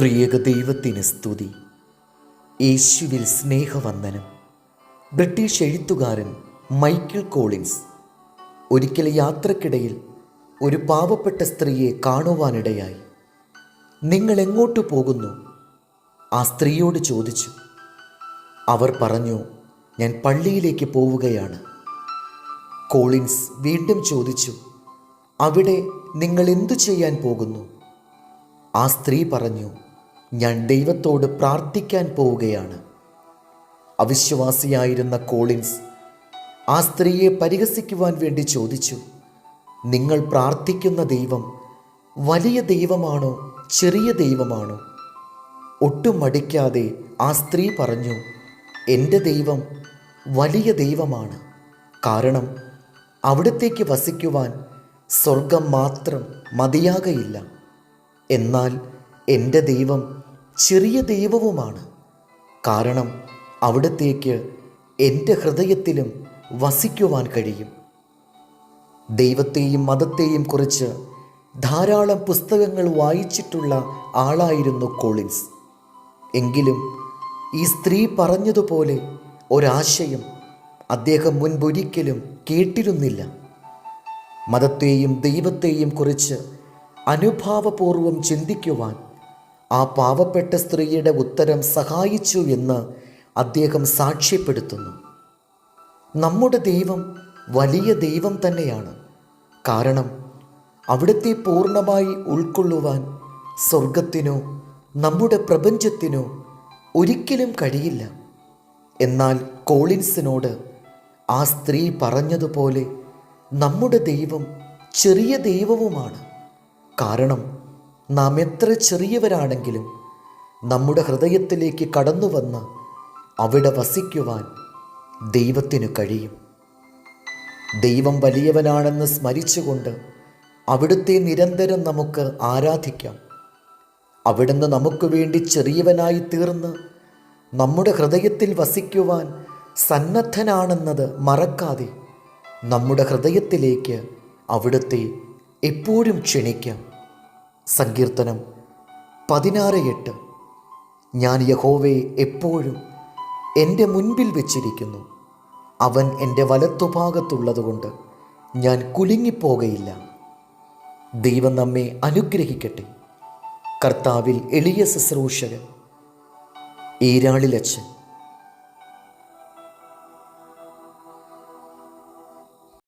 ത്രിയേക ദൈവത്തിന് സ്തുതി. യേശുവിൽ സ്നേഹവന്ദനം. ബ്രിട്ടീഷ് എഴുത്തുകാരൻ മൈക്കിൾ കോളിൻസ് ഒരിക്കൽ യാത്രക്കിടയിൽ ഒരു പാവപ്പെട്ട സ്ത്രീയെ കാണുവാനിടയായി. നിങ്ങൾ എങ്ങോട്ട് പോകുന്നു? ആ സ്ത്രീയോട് ചോദിച്ചു. അവർ പറഞ്ഞു ഞാൻ പള്ളിയിലേക്ക് പോവുകയാണ്. കോളിൻസ് വീണ്ടും ചോദിച്ചു അവിടെ നിങ്ങൾ എന്തു ചെയ്യാൻ പോകുന്നു? ആ സ്ത്രീ പറഞ്ഞു ഞാൻ ദൈവത്തോട് പ്രാർത്ഥിക്കാൻ പോവുകയാണ്. അവിശ്വാസിയായിരുന്ന കോളിൻസ് ആ സ്ത്രീയെ പരിഹസിക്കുവാൻ വേണ്ടി ചോദിച്ചു നിങ്ങൾ പ്രാർത്ഥിക്കുന്ന ദൈവം വലിയ ദൈവമാണോ ചെറിയ ദൈവമാണോ? ഒട്ടും മടിക്കാതെ ആ സ്ത്രീ പറഞ്ഞു എന്റെ ദൈവം വലിയ ദൈവമാണ്. കാരണം അവിടത്തേക്ക് വസിക്കുവാൻ സ്വർഗം മാത്രം മതിയാകയില്ല. എന്നാൽ എന്റെ ദൈവം ചെറിയ ദൈവവുമാണ്. കാരണം അവിടത്തേക്ക് എന്റെ ഹൃദയത്തിലും വസിക്കുവാൻ കഴിയും. ദൈവത്തെയും മതത്തെയും കുറിച്ച് ധാരാളം പുസ്തകങ്ങൾ വായിച്ചിട്ടുള്ള ആളായിരുന്നു കോളിൻസ്. എങ്കിലും ഈ സ്ത്രീ പറഞ്ഞതുപോലെ ഒരാശയം അദ്ദേഹം മുൻപൊരിക്കലും കേട്ടിരുന്നില്ല. മതത്തെയും ദൈവത്തെയും കുറിച്ച് അനുഭാവപൂർവം ചിന്തിക്കുവാൻ ആ പാവപ്പെട്ട സ്ത്രീയുടെ ഉത്തരം സഹായിച്ചു എന്ന് അദ്ദേഹം സാക്ഷ്യപ്പെടുത്തുന്നു. നമ്മുടെ ദൈവം വലിയ ദൈവം തന്നെയാണ്. കാരണം അവിടുത്തെ പൂർണമായി ഉൾക്കൊള്ളുവാൻ സ്വർഗത്തിനോ നമ്മുടെ പ്രപഞ്ചത്തിനോ ഒരിക്കലും കഴിയില്ല. എന്നാൽ കോളിൻസിനോട് ആ സ്ത്രീ പറഞ്ഞതുപോലെ നമ്മുടെ ദൈവം ചെറിയ ദൈവവുമാണ്. കാരണം നാം എത്ര ചെറിയവരാണെങ്കിലും നമ്മുടെ ഹൃദയത്തിലേക്ക് കടന്നു വന്ന് അവിടെ വസിക്കുവാൻ ദൈവത്തിനു കഴിയും. ദൈവം വലിയവനാണെന്ന് സ്മരിച്ചുകൊണ്ട് അവിടുത്തെ നിരന്തരം നമുക്ക് ആരാധിക്കാം. അവിടുന്ന് നമുക്ക് വേണ്ടി ചെറിയവനായി തീർന്ന് നമ്മുടെ ഹൃദയത്തിൽ വസിക്കുവാൻ സന്നദ്ധനാണെന്നത് മറക്കാതെ നമ്മുടെ ഹൃദയത്തിലേക്ക് അവിടുത്തെ എപ്പോഴും ക്ഷണിക്കാം. സങ്കീർത്തനം പതിനാറ് എട്ട്. ഞാൻ യഹോവയെ എപ്പോഴും എന്റെ മുൻപിൽ വെച്ചിരിക്കുന്നു. അവൻ എന്റെ വലത്തുഭാഗത്തുള്ളതുകൊണ്ട് ഞാൻ കുലുങ്ങിപ്പോകയില്ല. ദൈവം നമ്മെ അനുഗ്രഹിക്കട്ടെ. കർത്താവിൽ എളിയ ശുശ്രൂഷകൻ ഈരാളിലച്ചൻ